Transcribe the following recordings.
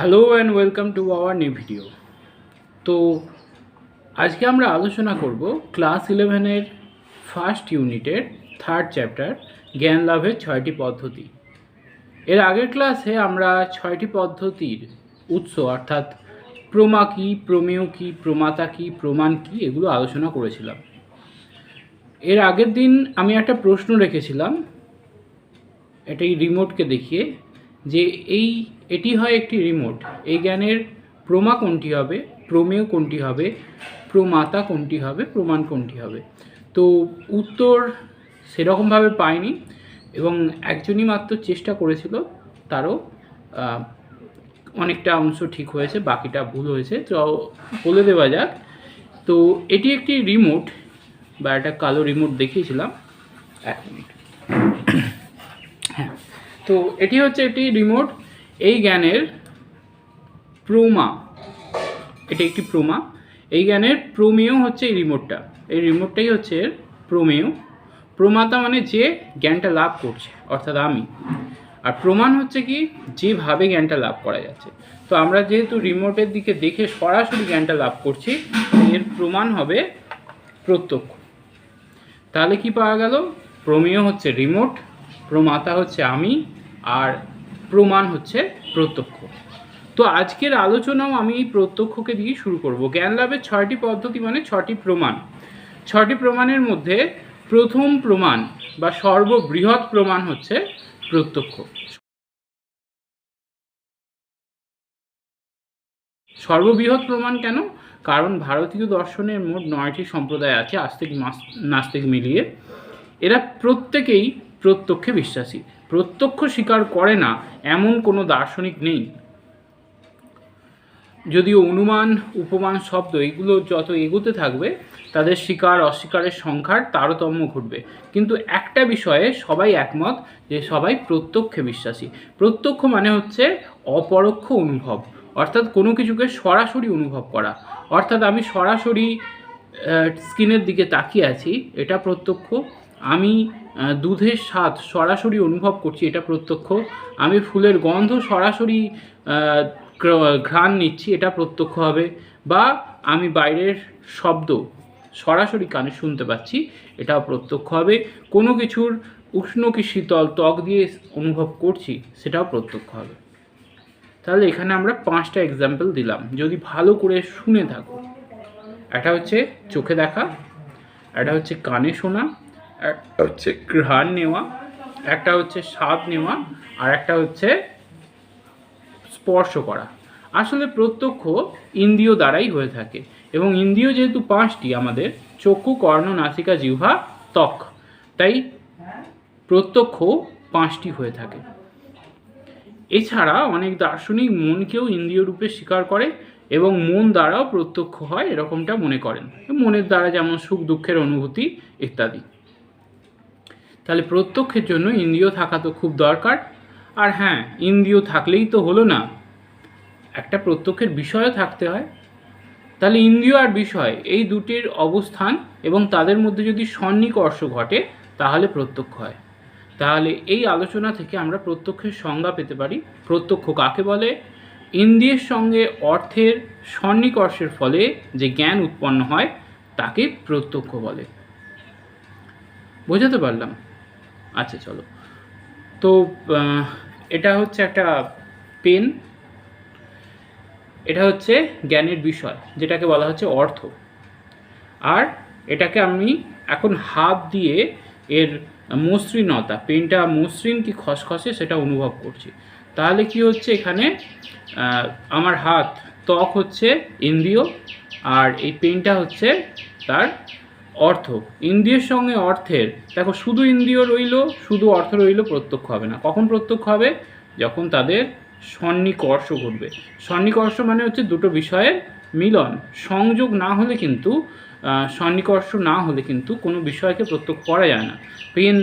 Hello and welcome to our new video. তো আজকে আমরা আলোচনা করব ক্লাস ইলেভেনের ফার্স্ট ইউনিটের থার্ড চ্যাপ্টার, জ্ঞান লাভের ছয়টি পদ্ধতি। এর আগের ক্লাসে আমরা ছয়টি পদ্ধতির উৎস, অর্থাৎ প্রমা কী, প্রমেয় কী, প্রমাতা কী, প্রমাণ কী, এগুলো আলোচনা করেছিলাম। এর আগের দিন আমি একটা প্রশ্ন রেখেছিলাম এটা এই রিমোটকে দেখিয়ে। যে এই, এটি হয় একটি রিমোট এই জ্ঞানের প্রমা কোনটি হবে? প্রমেয় কোনটি হবে? প্রমাতা কোনটি হবে? প্রমাণ কোনটি হবে? তো উত্তর সেরকমভাবে পাইনি এবং একজনই মাত্র চেষ্টা করেছিল, তারও অনেকটা অংশ ঠিক হয়েছে, বাকিটা ভুল হয়েছে। তো বলে দেওয়া যাক। তো এটি একটি রিমোট বা একটা কালো রিমোট দেখিয়েছিলাম। এক মিনিট। তো এটি হচ্ছে একটি রিমোট এই জ্ঞানের প্রমা, এটি একটি প্রমা, এই জ্ঞানের প্রমেয় হচ্ছে এই রিমোটটা এই রিমোটটাই হচ্ছে এর প্রমেয়। প্রমাতা মানে যে জ্ঞানটা লাভ করছে, অর্থাৎ আমি। আর প্রমাণ হচ্ছে কি, যেভাবে জ্ঞানটা লাভ করা যাচ্ছে। তো আমরা যেহেতু রিমোটের দিকে দেখে সরাসরি জ্ঞানটা লাভ করছি এর প্রমাণ হবে প্রত্যক্ষ। তাহলে কি পাওয়া গেল? প্রমেয় হচ্ছে রিমোট প্রমাতা হচ্ছে আমি আর প্রমাণ হচ্ছে প্রত্যক্ষ। তো আজকের আলোচনাও আমি এই প্রত্যক্ষকে দিয়ে শুরু করব। জ্ঞান লাভের ছয়টি পদ্ধতি মানে ছটি প্রমাণ। ছটি প্রমাণের মধ্যে প্রথম প্রমাণ বা সর্ববৃহৎ প্রমাণ হচ্ছে প্রত্যক্ষ। সর্ববৃহৎ প্রমাণ কেন? কারণ ভারতীয় দর্শনের মোট নয়টি সম্প্রদায় আছে, আস্তিক নাস্তিক মিলিয়ে। এরা প্রত্যেকেই প্রত্যক্ষে বিশ্বাসী। প্রত্যক্ষ স্বীকার করে না, এমন কোনো দার্শনিক নেই। যদিও অনুমান, উপমান, শব্দ, এগুলো যত এগোতে থাকবে, তাদের স্বীকার, অস্বীকারের সংখ্যার তারতম্য ঘটবে। কিন্তু একটা বিষয়ে সবাই একমত যে সবাই প্রত্যক্ষে বিশ্বাসী। প্রত্যক্ষ মানে হচ্ছে অপরোক্ষ অনুভব, অর্থাৎ কোনো কিছুকে সরাসরি অনুভব করা। অর্থাৎ আমি সরাসরি স্কিনের দিকে তাকিয়ে আছি, এটা প্রত্যক্ষ আমি দুধের স্বাদ সরাসরি অনুভব করছি, এটা প্রত্যক্ষ। আমি ফুলের গন্ধ সরাসরি ঘ্রাণ নিচ্ছি, এটা প্রত্যক্ষ হবে। বা আমি বাইরের শব্দ সরাসরি কানে শুনতে পাচ্ছি, এটাও প্রত্যক্ষ হবে। কোনো কিছুর উষ্ণ কি শীতল ত্বক দিয়ে অনুভব করছি, সেটাও প্রত্যক্ষ হবে। তাহলে এখানে আমরা পাঁচটা এক্সাম্পল দিলাম। যদি ভালো করে শুনে থাকো এটা হচ্ছে চোখে দেখা এটা হচ্ছে কানে শোনা একটা হচ্ছে ঘ্রাণ নেওয়া, একটা হচ্ছে স্বাদ নেওয়া আর একটা হচ্ছে স্পর্শ করা। আসলে প্রত্যক্ষ ইন্দ্রিয় দ্বারাই হয়ে থাকে এবং ইন্দ্রিয় যেহেতু পাঁচটি, আমাদের চক্ষু, কর্ণ, নাসিকা, জিহ্বা, ত্বক, তাই প্রত্যক্ষ পাঁচটি হয়ে থাকে। এছাড়া অনেক দার্শনিক মনকেও ইন্দ্রিয় রূপে স্বীকার করে এবং মন দ্বারাও প্রত্যক্ষ হয়, এরকমটা মনে করেন। মনের দ্বারা যেমন সুখ, দুঃখের অনুভূতি ইত্যাদি। তাহলে প্রত্যক্ষের জন্য ইন্দ্রিয় থাকা তো খুব দরকার। আর হ্যাঁ ইন্দ্রিয় থাকলেই তো হলো না। একটা প্রত্যক্ষের বিষয়ও থাকতে হয়। তাহলে ইন্দ্রিয় আর বিষয়, এই দুটির অবস্থান এবং তাদের মধ্যে যদি সন্নিকর্ষ ঘটে, তাহলে প্রত্যক্ষ হয়। তাহলে এই আলোচনা থেকে আমরা প্রত্যক্ষের সংজ্ঞা পেতে পারি। প্রত্যক্ষ কাকে বলে? ইন্দ্রিয়ের সঙ্গে অর্থের সন্নিকর্ষের ফলে যে জ্ঞান উৎপন্ন হয়, তাকে প্রত্যক্ষ বলে। বোঝাতে পারলাম? আচ্ছা চলো। তো এটা হচ্ছে একটা পেন। এটা হচ্ছে জ্ঞানের বিষয়, যেটাকে বলা হচ্ছে অর্থ। আর এটাকে আমি এখন হাত দিয়ে এর মসৃণতা, পেনটা মসৃণ কি খসখসে সেটা অনুভব করছি। তাহলে কি হচ্ছে এখানে? আমার হাত ত্বক হচ্ছে ইন্দ্রিয় আর এই পেনটা হচ্ছে তার অর্থ। ইন্দ্রিয়ের সঙ্গে অর্থের, দেখো শুধু ইন্দ্রিয় রইল, শুধু অর্থ রইল প্রত্যক্ষ হবে না। কখন প্রত্যক্ষ হবে? যখন তাদের সন্নিকর্ষ ঘটবে। সন্নিকর্ষ মানে হচ্ছে দুটো বিষয়ের মিলন। সংযোগ না হলে কিন্তু সন্নিকর্ষ না হলে কিন্তু কোনো বিষয়কে প্রত্যক্ষ করা যায় না। পেন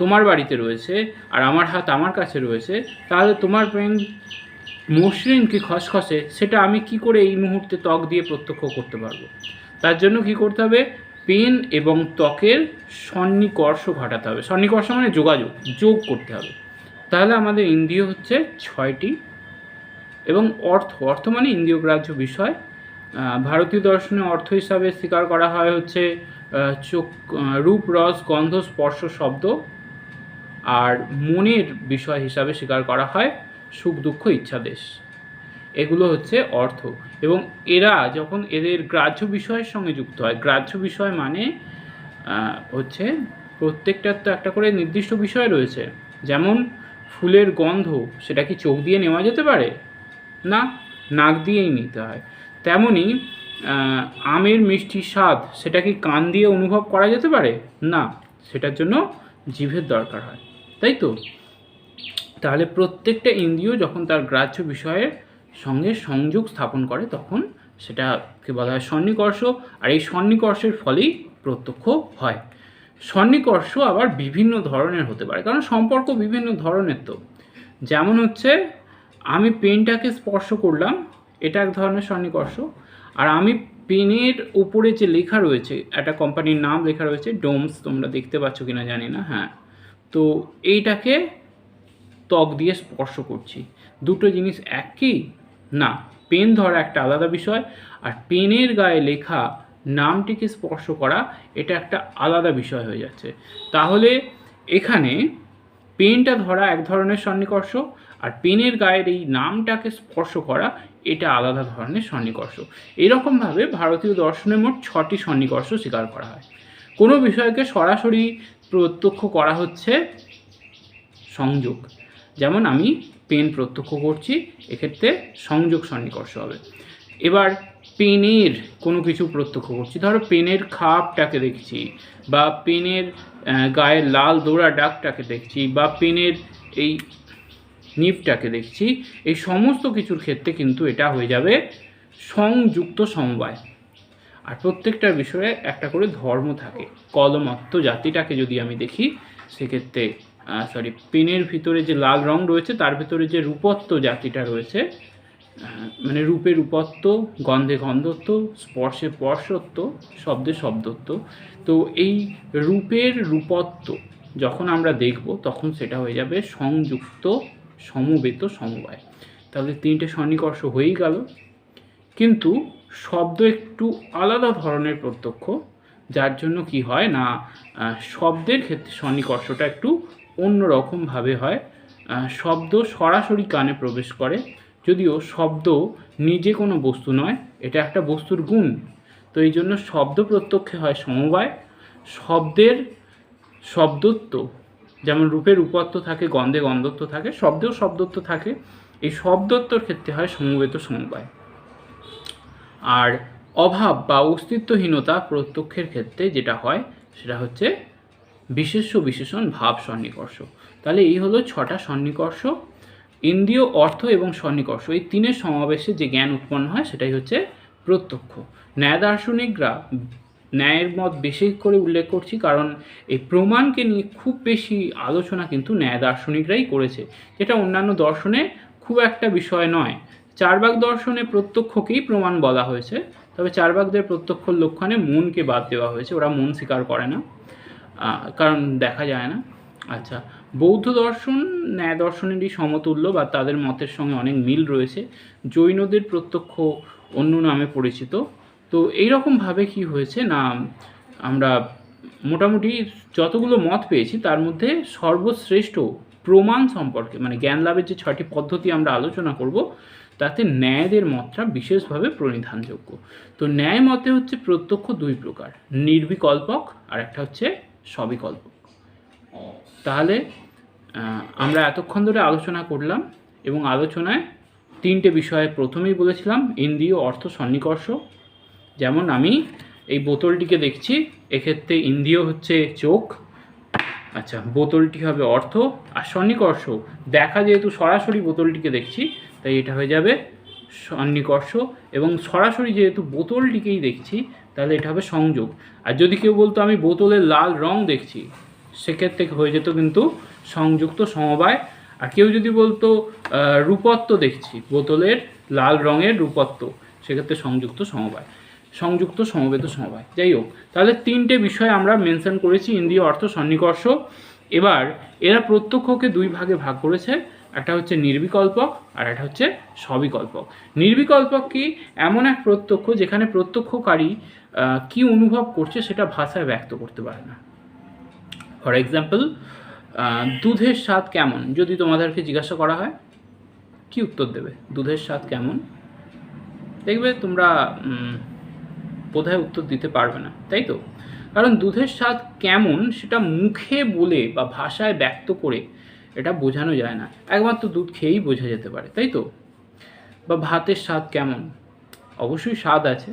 তোমার বাড়িতে রয়েছে আর আমার হাত আমার কাছে রয়েছে, তাহলে তোমার পেন মসৃণ কি খসখসে, সেটা আমি কি করে এই মুহূর্তে ত্বক দিয়ে প্রত্যক্ষ করতে পারব? তার জন্য কি করতে হবে? পেন এবং ত্বকের সন্নিকর্ষ ঘটাতে হবে। সন্নিকর্ষ মানে যোগাযোগ, যোগ করতে হবে। তাহলে আমাদের ইন্দ্রিয় হচ্ছে ছয়টি এবং অর্থ। অর্থ মানে ইন্দ্রিয় গ্রাহ্য বিষয় ভারতীয় দর্শনে অর্থ হিসাবে স্বীকার করা হয় হচ্ছে চোখ রূপ, রস, গন্ধ, স্পর্শ, শব্দ আর মনের বিষয় হিসাবে স্বীকার করা হয় সুখ, দুঃখ ইচ্ছাদেশ এগুলো হচ্ছে অর্থ। এবং এরা যখন এদের গ্রাহ্য বিষয়ের সঙ্গে যুক্ত হয়, গ্রাহ্য বিষয় মানে হচ্ছে প্রত্যেকটার তো একটা করে নির্দিষ্ট বিষয় রয়েছে। যেমন ফুলের গন্ধ, সেটা কি চোখ দিয়ে নেওয়া যেতে পারে? না, নাক দিয়েই নিতে হয়। তেমনি আমের মিষ্টি স্বাদ, সেটা কি কান দিয়ে অনুভব করা যেতে পারে? না, সেটার জন্য জিভের দরকার হয়। তাই তো? তাহলে প্রত্যেকটা ইন্দ্রিয় যখন তার গ্রাহ্য বিষয়ের সঙ্গে সংযোগ স্থাপন করে, তখন সেটাকে বলা হয় সন্নিকর্ষ আর এই সন্নিকর্ষের ফলেই প্রত্যক্ষ হয়। সন্নিকর্ষ আবার বিভিন্ন ধরনের হতে পারে, কারণ সম্পর্ক বিভিন্ন ধরনের তো। যেমন হচ্ছে, আমি পেনটাকে স্পর্শ করলাম, এটা এক ধরনের সন্নিকর্ষ আর আমি পেনের উপরে যে লেখা রয়েছে, একটা কোম্পানির নাম লেখা রয়েছে, ডোমস, তোমরা দেখতে পাচ্ছ কি না জানি না হ্যাঁ। তো এইটাকে ত্বক দিয়ে স্পর্শ করছি। দুটো জিনিস একই না, পেন ধরা একটা আলাদা বিষয়, আর পেনের গায়ে লেখা নামটিকে স্পর্শ করা, এটা একটা আলাদা বিষয় হয়ে যাচ্ছে। তাহলে এখানে পেনটা ধরা এক ধরনের সন্নিকর্ষ, আর পেনের গায়ের এই নামটাকে স্পর্শ করা, এটা আলাদা ধরনের সন্নিকর্ষ। এরকমভাবে ভারতীয় দর্শনে মোট ছটি সন্নিকর্ষ স্বীকার করা হয়। কোনো বিষয়কে সরাসরি প্রত্যক্ষ করা হচ্ছে সংযোগ। যেমন আমি পেন প্রত্যক্ষ করছি, এক্ষেত্রে সংযোগ সন্নিকর্ষ হবে। এবার পেনের কোনো কিছু প্রত্যক্ষ করছি, ধরো পেনের খাপটাকে দেখছি বা পেনের গায়ের লাল দোড়া ডাকটাকে দেখছি বা পেনের এই নিপটাকে দেখছি, এই সমস্ত কিছুর ক্ষেত্রে কিন্তু এটা হয়ে যাবে সংযুক্ত সমবায়। আর প্রত্যেকটা বিষয়ে একটা করে ধর্ম থাকে কলমত্ত জাতিটাকে যদি আমি দেখি, সেক্ষেত্রে সরি পেনের ভিতরে যে লাল রং রয়েছে, তার ভিতরে যে রূপত্ব জাতিটা রয়েছে মানে রূপে রূপত্ব, গন্ধে গন্ধত্ব, স্পর্শে স্পর্শত্ব, শব্দে শব্দত্ব। তো এই রূপের রূপত্ব যখন আমরা দেখব, তখন সেটা হয়ে যাবে সংযুক্ত, সমবেত সমবায়। তাহলে তিনটে সন্নিকর্ষ হয়েই গেল। কিন্তু শব্দ একটু আলাদা ধরনের প্রত্যক্ষ, যার জন্য কি হয় না শব্দের ক্ষেত্রে সন্নিকর্ষটা একটু অন্যরকমভাবে হয়। শব্দ সরাসরি কানে প্রবেশ করে, যদিও শব্দ নিজে কোনো বস্তু নয়, এটা একটা বস্তুর গুণ। তো এই জন্য শব্দ প্রত্যক্ষে হয় সমবায়। শব্দের শব্দত্ব, যেমন রূপের রূপত্ব থাকে, গন্ধে গন্ধত্ব থাকে, শব্দেও শব্দত্ব থাকে, এই শব্দত্বর ক্ষেত্রে হয় সমবেত সমবায়। আর অভাব বা অস্তিত্বহীনতা প্রত্যক্ষের ক্ষেত্রে যেটা হয়, সেটা হচ্ছে বিশেষ্য বিশেষণ ভাব সন্নিকর্ষ। তাহলে এই হলো ছটা সন্নিকর্ষ, ইন্দ্রিয়, অর্থ এবং সন্নিকর্ষ। এই তিনের সমাবেশে যে জ্ঞান উৎপন্ন হয় সেটাই হচ্ছে প্রত্যক্ষ। ন্যায় দার্শনিকরা ন্যায়ের মত বেশি করে উল্লেখ করছি কারণ এই প্রমাণকে নিয়ে খুব বেশি আলোচনা কিন্তু ন্যায় দার্শনিকরাই করেছে, যেটা অন্যান্য দর্শনে খুব একটা বিষয় নয়। চারবাক দর্শনে প্রত্যক্ষকেই প্রমাণ বলা হয়েছে, তবে চারবাকদের প্রত্যক্ষ লক্ষণে মনকে বাদ দেওয়া হয়েছে, ওরা মন স্বীকার করে না। কারণ দেখা যায় না। আচ্ছা বৌদ্ধ দর্শন, ন্যায় দর্শনেরই সমতুল্য বা তাদের মতের সঙ্গে অনেক মিল রয়েছে। জৈনদের প্রত্যক্ষ অন্য নামে পরিচিত। তো এইরকমভাবে কি হয়েছে না আমরা মোটামুটি যতগুলো মত পেয়েছি, তার মধ্যে সর্বশ্রেষ্ঠ প্রমাণ সম্পর্কে মানে জ্ঞান লাভের যে ছয়টি পদ্ধতি আমরা আলোচনা করব, তাতে ন্যায়দের মতটা বিশেষভাবে প্রণিধানযোগ্য। তো ন্যায় মতে হচ্ছে প্রত্যক্ষ দুই প্রকার, নির্বিকল্পক আর একটা হচ্ছে সবিকল্পক তাহলে আমরা এতক্ষণ ধরে আলোচনা করলাম এবং আলোচনায় তিনটে বিষয়ে প্রথমেই বলেছিলাম, ইন্দ্রিয় অর্থ সন্নিকর্ষ। যেমন আমি এই বোতলটিকে দেখছি, এক্ষেত্রে ইন্দ্রিয় হচ্ছে চোখ আচ্ছা বোতলটি হবে অর্থ, আর সন্নিকর্ষ, দেখা যেহেতু সরাসরি বোতলটিকে দেখছি, তাই এটা হয়ে যাবে সন্নিকর্ষ, এবং সরাসরি যেহেতু বোতলটিকেই দেখছি তাহলে এটা হবে সংযোগ। আর যদি কেউ বলতো, আমি বোতলের লাল রং দেখছি, সেক্ষেত্রে হয়ে যেত কিন্তু সংযুক্ত সমবায়। আর কেউ যদি বলতো রূপত্ব দেখছি, বোতলের লাল রঙের রূপত্ব, সেক্ষেত্রে সংযুক্ত সমবায়। সংযুক্ত সমবেত সমবায়। যাই হোক, তাহলে তিনটে বিষয় আমরা মেনশন করেছি, ইন্দ্রিয়, অর্থ, সন্নিকর্ষ। এবার এরা প্রত্যক্ষকে দুই ভাগে ভাগ করেছে। একটা হচ্ছে নির্বিকল্পক আর একটা হচ্ছে সবিকল্পক। নির্বিকল্পক কি? এমন এক প্রত্যক্ষ যেখানে প্রত্যক্ষকারী কি অনুভব করছে সেটা ভাষায় ব্যক্ত করতে পারে না। ফর এক্সাম্পল দুধের স্বাদ কেমন? যদি তোমাদেরকে জিজ্ঞাসা করা হয়, কি উত্তর দেবে? দুধের স্বাদ কেমন? দেখবে তোমরা বোধহয় উত্তর দিতে পারবে না, তাই তো? কারণ দুধের স্বাদ কেমন সেটা মুখে বলে বা ভাষায় ব্যক্ত করে এটা বোঝানো যায় না। একমাত্র দুধ খেয়েই বোঝা যেতে পারে, তাই তো? বা ভাতের স্বাদ কেমন? অবশ্যই স্বাদ আছে,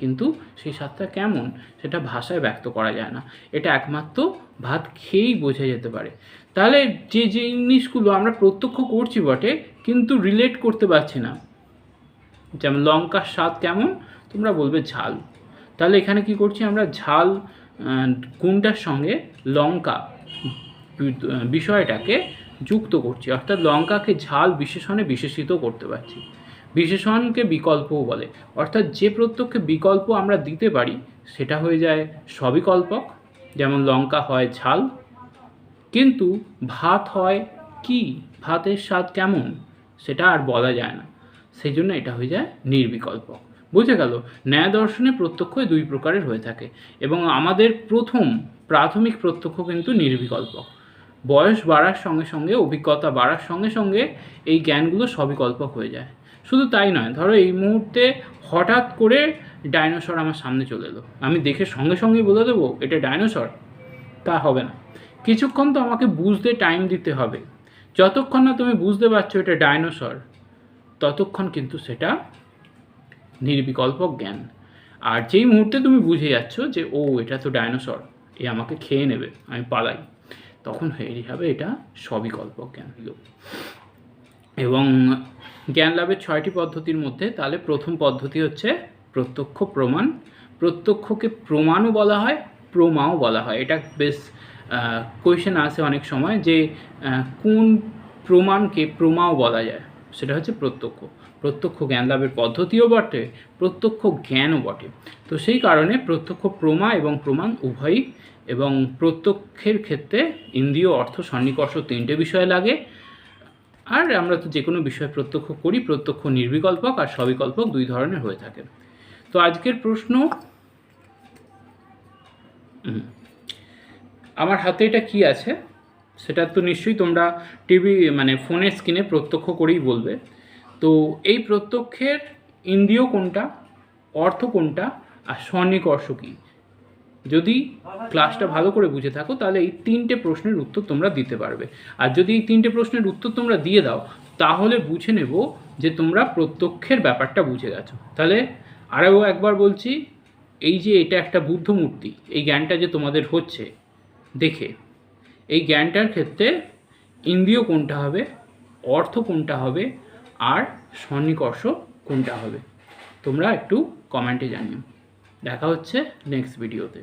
কিন্তু সেই স্বাদটা কেমন সেটা ভাষায় ব্যক্ত করা যায় না। এটা একমাত্র ভাত খেয়েই বোঝা যেতে পারে। তাহলে যে জিনিসগুলো আমরা প্রত্যক্ষ করছি বটে, কিন্তু রিলেট করতে পারছি না। যেমন লঙ্কার স্বাদ কেমন? তোমরা বলবে ঝাল। তাহলে এখানে কি করছি আমরা? ঝাল গুণটার সঙ্গে লঙ্কা বিষয়টাকে যুক্ত করছি, অর্থাৎ লঙ্কাকে ঝাল বিশেষণে বিশেষিত করতে পারছি। বিশেষণকে বিকল্পও বলে, অর্থাৎ যে প্রত্যক্ষে বিকল্প আমরা দিতে পারি, সেটা হয়ে যায় সবিকল্পক, যেমন লঙ্কা হয় ঝাল, কিন্তু ভাত হয় কি? ভাতের স্বাদ কেমন? সেটা আর বলা যায় না। সেই জন্য এটা হয়ে যায় নির্বিকল্প বুঝে গেল? ন্যায় দর্শনে প্রত্যক্ষ দুই প্রকারের হয়ে থাকে এবং আমাদের প্রথম প্রাথমিক প্রত্যক্ষ কিন্তু নির্বিকল্প বয়স বাড়ার সঙ্গে সঙ্গে, অভিজ্ঞতা বাড়ার সঙ্গে সঙ্গে এই জ্ঞানগুলো সবিকল্পক হয়ে যায়। শুধু তাই নয়, ধরো এই মুহূর্তে হঠাৎ করে ডাইনোসর আমার সামনে চলে এলো। আমি দেখে সঙ্গে সঙ্গেই বলে দেবো, এটা ডাইনোসর? তা হবে না। কিছুক্ষণ তো আমাকে বুঝতে টাইম দিতে হবে। যতক্ষণ না তুমি বুঝতে পারছ এটা ডাইনোসর, ততক্ষণ কিন্তু সেটা নির্বিকল্প জ্ঞান। আর যেই মুহূর্তে তুমি বুঝে যাচ্ছ যে, ও, এটা তো ডাইনোসর, এ আমাকে খেয়ে নেবে, আমি পালাই। তখন হয়ে যাবে এটা সবিকল্পক জ্ঞান এবং জ্ঞান লাভের ছয়টি পদ্ধতির মধ্যে তাহলে প্রথম পদ্ধতি হচ্ছে প্রত্যক্ষ প্রমাণ। প্রত্যক্ষকে প্রমাণও বলা হয়, প্রমাও বলা হয়। এটা বেশ কোয়েশন আসে অনেক সময় যে কোন প্রমাণকে প্রমাও বলা যায়? সেটা হচ্ছে প্রত্যক্ষ। প্রত্যক্ষ জ্ঞান লাভের পদ্ধতিও বটে, প্রত্যক্ষ জ্ঞানও বটে। তো সেই কারণে প্রত্যক্ষ প্রমা এবং প্রমাণ উভয়ই এবং প্রত্যক্ষের ক্ষেত্রে ইন্দ্রিয়, অর্থ, সন্নিকর্ষ তিনটে বিষয় লাগে। আর আমরা তো যে কোনো বিষয় প্রত্যক্ষ করি, প্রত্যক্ষ নির্বিকল্পক আর সবিকল্পক দুই ধরনের হয়ে থাকে। তো আজকের প্রশ্ন আমার হাতে এটা কি আছে? সেটা তো নিশ্চয়ই তোমরা টিভি মানে ফোনের স্ক্রিনে প্রত্যক্ষ করেই বলবে। তো এই প্রত্যক্ষের ইন্দ্রিয় কোনটা, অর্থ কোনটা, আর সন্নিকর্ষ কী? যদি ক্লাসটা ভালো করে বুঝে থাকো, তাহলে এই তিনটে প্রশ্নের উত্তর তোমরা দিতে পারবে। আর যদি এই তিনটে প্রশ্নের উত্তর তোমরা দিয়ে দাও, তাহলে বুঝে নেব যে তোমরা প্রত্যক্ষের ব্যাপারটা বুঝে গেছো। তাহলে আরও একবার বলছি, এই যে এটা একটা বুদ্ধ মূর্তি, এই জ্ঞানটা যে তোমাদের হচ্ছে, দেখে, এই জ্ঞানটার ক্ষেত্রে ইন্দ্রিয় কোনটা হবে, অর্থ কোনটা হবে, আর সন্নিকর্ষ কোনটা হবে, তোমরা একটু কমেন্টে জানিও। দেখা হচ্ছে নেক্সট ভিডিওতে